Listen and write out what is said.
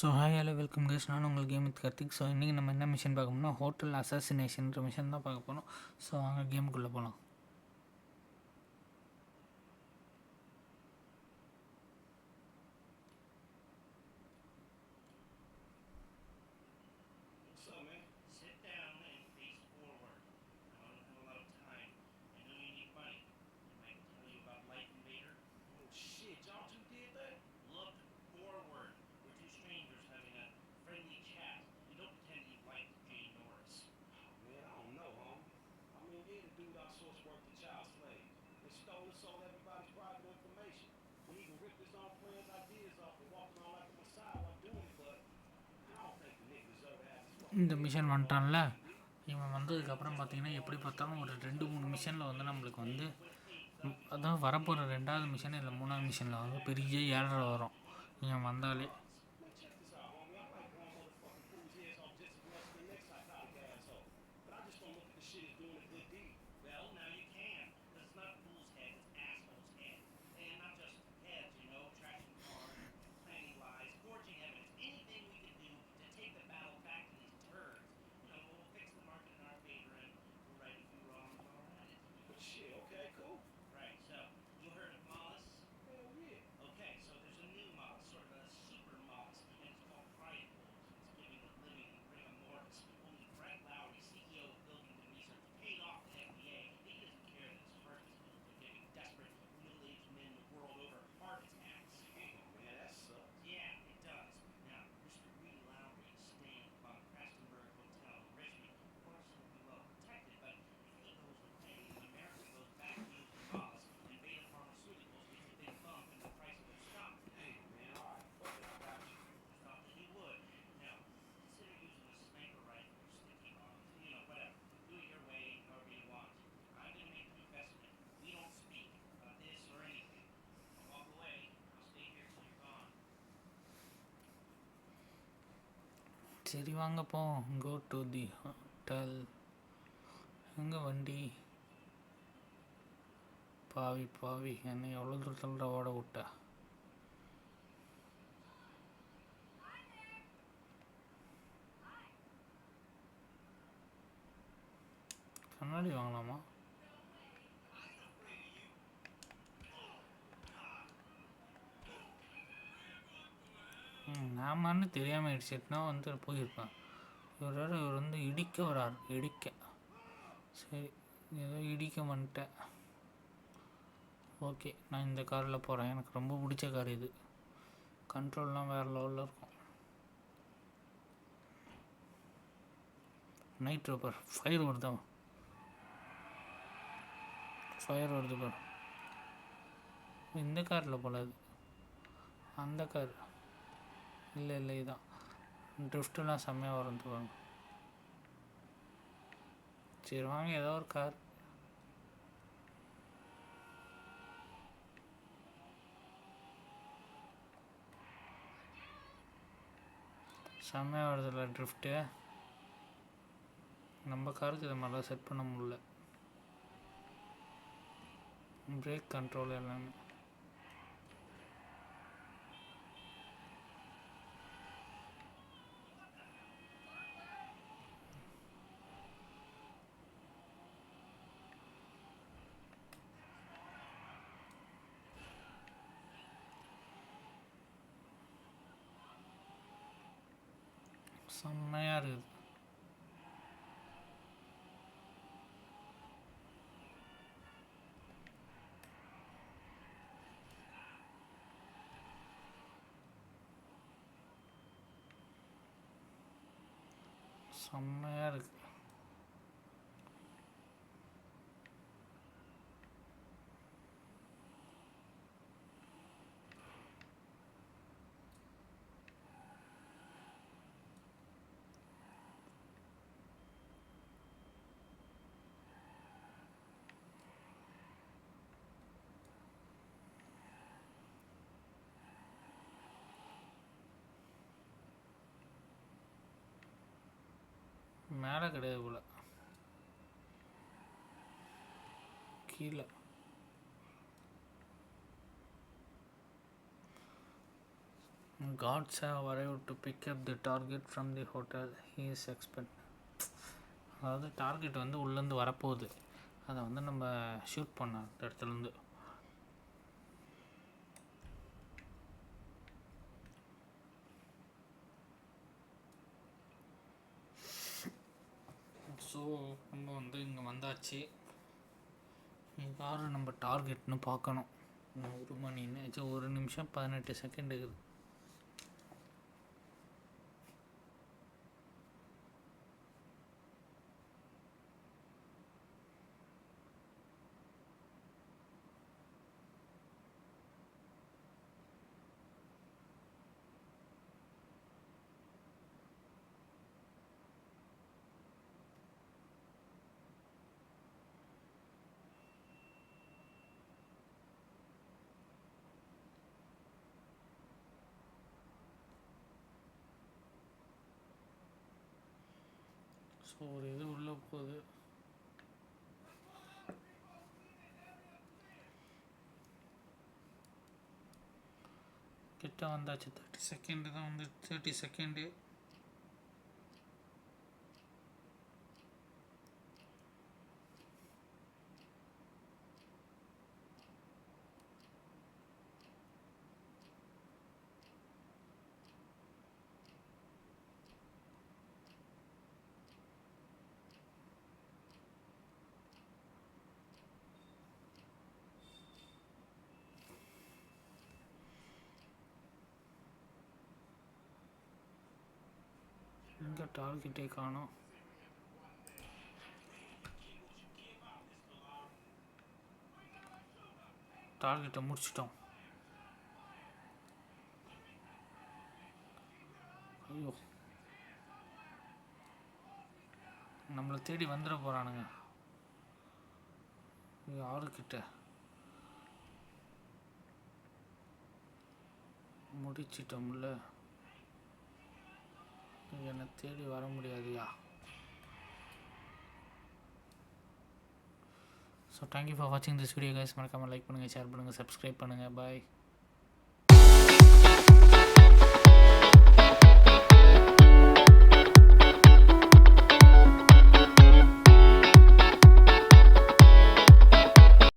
So hi hello welcome guys நான் உங்கள் game with Karthik so இன்றைக்கி நம்ம என்ன மிஷன் பார்க்க ஹோட்டல் அசாசினேஷன்ற மிஷன் தான் பார்க்க போகிறோம் ஸோ அங்கே கேமுக்குள்ளே போகலாம் niggas on playing ideas off and walking all out to my side while doing it, but இந்த மிஷன் வந்துட்டான்ல இவன் வந்ததுக்கப்புறம் பார்த்தீங்கன்னா எப்படி பார்த்தாலும் ஒரு ரெண்டு மூணு மிஷனில் வந்து நம்மளுக்கு வந்து அதான் வரப்போகிற ரெண்டாவது மிஷன் இல்லை மூணாவது மிஷனில் வந்து பெரிய ஏழரை வரும் இவன் வந்தாலே சரி வாங்க போ. கோ டு தி ஹோட்டல் எங்கே வண்டி? பாவி பாவி. என்னை எவ்வளோ தூரத்தில் ஓட விட்டா? கண்ணாடி வாங்கலாமா? நாமான்னு தெரியாமல் இடிச்சிட்டுனா வந்து போயிருப்பேன். இவர் இவர் வந்து இடிக்க வரார் இடிக்க. சரி ஏதோ இடிக்க வந்துட்டேன். ஓகே நான் இந்த காரில் போகிறேன் எனக்கு ரொம்ப பிடிச்ச கார் இது. கண்ட்ரோல்லாம் வேறு லெவலில் இருக்கும். நைட் ரோப்பர் ஃபயர் வருதா? ஃபயர் வருது பார். இந்த காரில் போல அது. அந்த கார். இல்லை இல்லை இதுதான் ட்ரிஃப்ட்டுலாம் செம்மையாக வரும் பாருங்க. சரி வாங்க ஏதோ ஒரு கார் செம்மையாக வருதுல்ல ட்ரிஃப்ட்டு நம்ம காருக்கு இதை மாதிரிலாம் செட் பண்ண முடியல. பிரேக் கண்ட்ரோல் எல்லாமே. செம்மையாக இருக்குது மேலே கிடையாது போல. கீழே. Guards have arrive to pick up the target from the hotel he is expect அதாவது டார்கெட் வந்து உள்ளேருந்து வரப்போகுது. அதை வந்து நம்ம ஷூட் பண்ணோம் அந்த இடத்துலேருந்து ஸோ நம்ம வந்து இங்கே வந்தாச்சு. யார் நம்ம டார்கெட்னு பார்க்கணும். ஒரு மணின்னு சரி, ஒரு நிமிஷம் பதினெட்டு செகண்ட் இருக்குது. ஒரு இது உள்ளே போகுது. கிட்ட வந்தாச்சு தேர்ட்டி செகண்டு தான் வந்து தேர்ட்டி செகண்டு இங்கே டார்கெட்டே காணோம். டார்கெட்டை முடிச்சிட்டோம். ஐயோ. நம்மளை தேடி வந்துட போகிறானுங்க யாருக்கிட்ட முடிச்சிட்டோம்ல. என்னை தேடி வர முடியாதுயா? ஸோ தேங்க்யூ ஃபார் வாட்சிங் திஸ் வீடியோ கைஸ் மறக்காமல் லைக் பண்ணுங்கள் ஷேர் பண்ணுங்கள் சப்ஸ்கிரைப் பண்ணுங்கள் பாய்